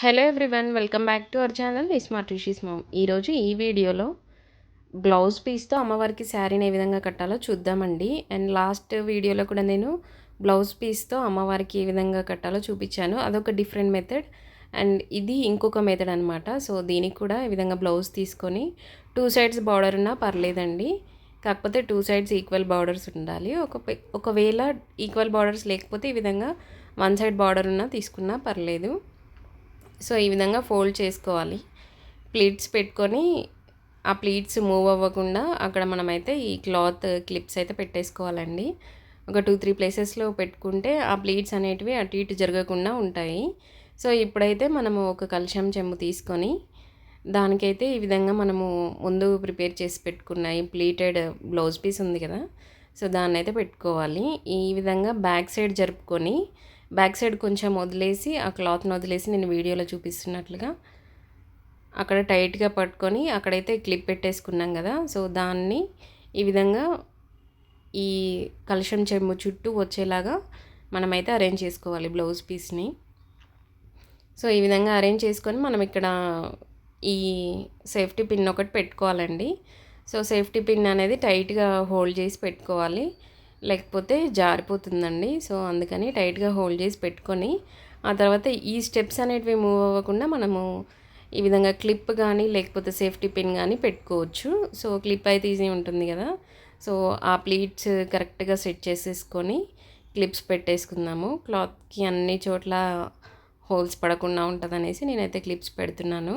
Hello everyone welcome back to our channel smart Rishi's mom ఈరోజు ఈ వీడియోలో blouse పీస్తో అమ్మవారికి శారీని ఏ విధంగా కట్టాలో చూద్దామండి. అండ్ లాస్ట్ వీడియోలో కూడా నేను బ్లౌజ్ పీస్తో అమ్మవారికి ఏ విధంగా కట్టాలో చూపించాను. అదొక డిఫరెంట్ మెథడ్ అండ్ ఇది ఇంకొక మెథడ్ అనమాట సో దీనికి కూడా ఈ విధంగా బ్లౌజ్ తీసుకొని టూ సైడ్స్ బార్డర్ ఉన్నా పర్లేదండి. కాకపోతే టూ సైడ్స్ ఈక్వల్ బార్డర్స్ ఉండాలి. ఒక ఒకవేళ ఈక్వల్ బార్డర్స్ లేకపోతే ఈ విధంగా వన్ సైడ్ బార్డర్ ఉన్నా తీసుకున్నా పర్లేదు. సో ఈ విధంగా ఫోల్డ్ చేసుకోవాలి. ప్లీట్స్ పెట్టుకొని ఆ ప్లీట్స్ మూవ్ అవ్వకుండా అక్కడ మనమైతే ఈ క్లాత్ క్లిప్స్ అయితే పెట్టేసుకోవాలండి. ఒక టూ త్రీ ప్లేసెస్లో పెట్టుకుంటే ఆ ప్లీట్స్ అనేటివి అటు ఇటు జరగకుండా ఉంటాయి. సో ఇప్పుడైతే మనము ఒక కలుషం చెంబు తీసుకొని దానికైతే ఈ విధంగా మనము ముందు ప్రిపేర్ చేసి పెట్టుకున్న ఈ ప్లీటెడ్ బ్లౌజ్ పీస్ ఉంది కదా సో దాన్ని అయితే పెట్టుకోవాలి. ఈ విధంగా బ్యాక్ సైడ్ జరుపుకొని బ్యాక్ సైడ్ కొంచెం వదిలేసి ఆ క్లాత్ని వదిలేసి నేను వీడియోలో చూపిస్తున్నట్లుగా అక్కడ టైట్గా పట్టుకొని అక్కడైతే క్లిప్ పెట్టేసుకున్నాం కదా. సో దాన్ని ఈ విధంగా ఈ కలుషం చెమ్ము చుట్టూ వచ్చేలాగా మనమైతే అరేంజ్ చేసుకోవాలి బ్లౌజ్ పీస్ని. సో ఈ విధంగా అరేంజ్ చేసుకొని మనం ఇక్కడ ఈ సేఫ్టీ పిన్ ఒకటి పెట్టుకోవాలండి. సో సేఫ్టీ పిన్ అనేది టైట్గా హోల్డ్ చేసి పెట్టుకోవాలి. లేకపోతే జారిపోతుందండి. సో అందుకని టైట్గా హోల్డ్ చేసి పెట్టుకొని ఆ తర్వాత ఈ స్టెప్స్ అనేటివి మూవ్ అవ్వకుండా మనము ఈ విధంగా క్లిప్ కానీ లేకపోతే సేఫ్టీ పిన్ కానీ పెట్టుకోవచ్చు. సో క్లిప్ అయితే ఈజీ ఉంటుంది కదా. సో ఆ ప్లీట్స్ కరెక్ట్గా సెట్ చేసేసుకొని క్లిప్స్ పెట్టేసుకుందాము. క్లాత్కి అన్ని చోట్ల హోల్స్ పడకుండా ఉంటుందనేసి నేనైతే క్లిప్స్ పెడుతున్నాను.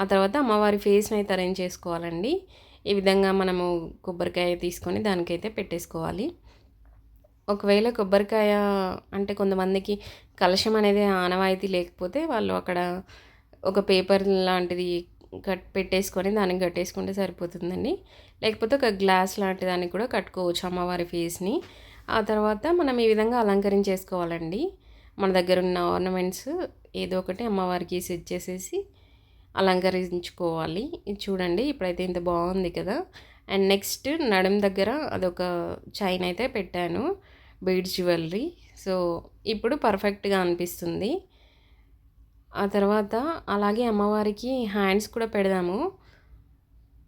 ఆ తర్వాత అమ్మవారి ఫేస్ని అయితే అరేంజ్ చేసుకోవాలండి. ఈ విధంగా మనము కొబ్బరికాయ తీసుకొని దానికైతే పెట్టేసుకోవాలి. ఒకవేళ కొబ్బరికాయ అంటే కొంతమందికి కలశం అనేది ఆనవాయితీ లేకపోతే వాళ్ళు అక్కడ ఒక పేపర్ లాంటిది కట్ పెట్టేసుకొని దానికి కట్టేసుకుంటే సరిపోతుందండి. లేకపోతే ఒక గ్లాస్ లాంటి దానికి కూడా కట్టుకోవచ్చు అమ్మవారి ఫేస్ని. ఆ తర్వాత మనం ఈ విధంగా అలంకరించేసుకోవాలండి. మన దగ్గర ఉన్న ఆర్నమెంట్స్ ఏదో ఒకటి అమ్మవారికి సెట్ చేసేసి అలంకరించుకోవాలి. చూడండి ఇప్పుడైతే ఇంత బాగుంది కదా. అండ్ నెక్స్ట్ నడుం దగ్గర అదొక చైన్ అయితే పెట్టాను. Bead jewellery. సో ఇప్పుడు పర్ఫెక్ట్గా అనిపిస్తుంది. ఆ తర్వాత అలాగే అమ్మవారికి హ్యాండ్స్ కూడా పెడదాము.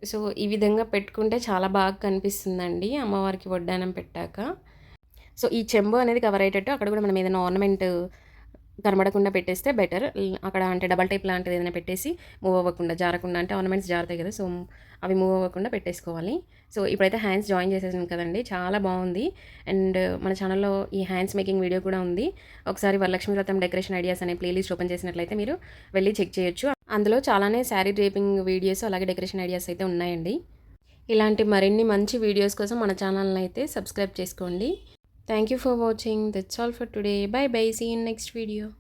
సో ఈ విధంగా పెట్టుకుంటే చాలా బాగా కనిపిస్తుందండి. అమ్మవారికి వడ్డానం పెట్టాక. సో ఈ చెంబు అనేది కవర్ అయ్యేటట్టు అక్కడ కూడా మనం ఏదైనా ఆర్నమెంట్ కనబడకుండా పెట్టేస్తే బెటర్. అక్కడ అంటే డబల్ టైప్ లాంటిది ఏదైనా పెట్టేసి మూవ్ అవ్వకుండా జారకుండా అంటే ఆర్నమెంట్స్ జారుతాయి కదా సో అవి మూవ్ అవ్వకుండా పెట్టేసుకోవాలి. సో ఇప్పుడైతే హ్యాండ్స్ జాయిన్ చేసేసాను కదండి చాలా బాగుంది. అండ్ మన ఛానల్లో ఈ హ్యాండ్స్ మేకింగ్ వీడియో కూడా ఉంది. ఒకసారి వరలక్ష్మి వ్రతం డెకరేషన్ ఐడియాస్ అనే ప్లేలిస్ట్ ఓపెన్ చేసినట్లయితే మీరు వెళ్ళి చెక్ చేయొచ్చు. అందులో చాలానే శారీ డ్రేపింగ్ వీడియోస్ అలాగే డెకరేషన్ ఐడియాస్ అయితే ఉన్నాయండి. ఇలాంటి మరిన్ని మంచి వీడియోస్ కోసం మన ఛానల్ని అయితే సబ్స్క్రైబ్ చేసుకోండి. Thank you for watching. That's all for today. Bye bye. See you in next video.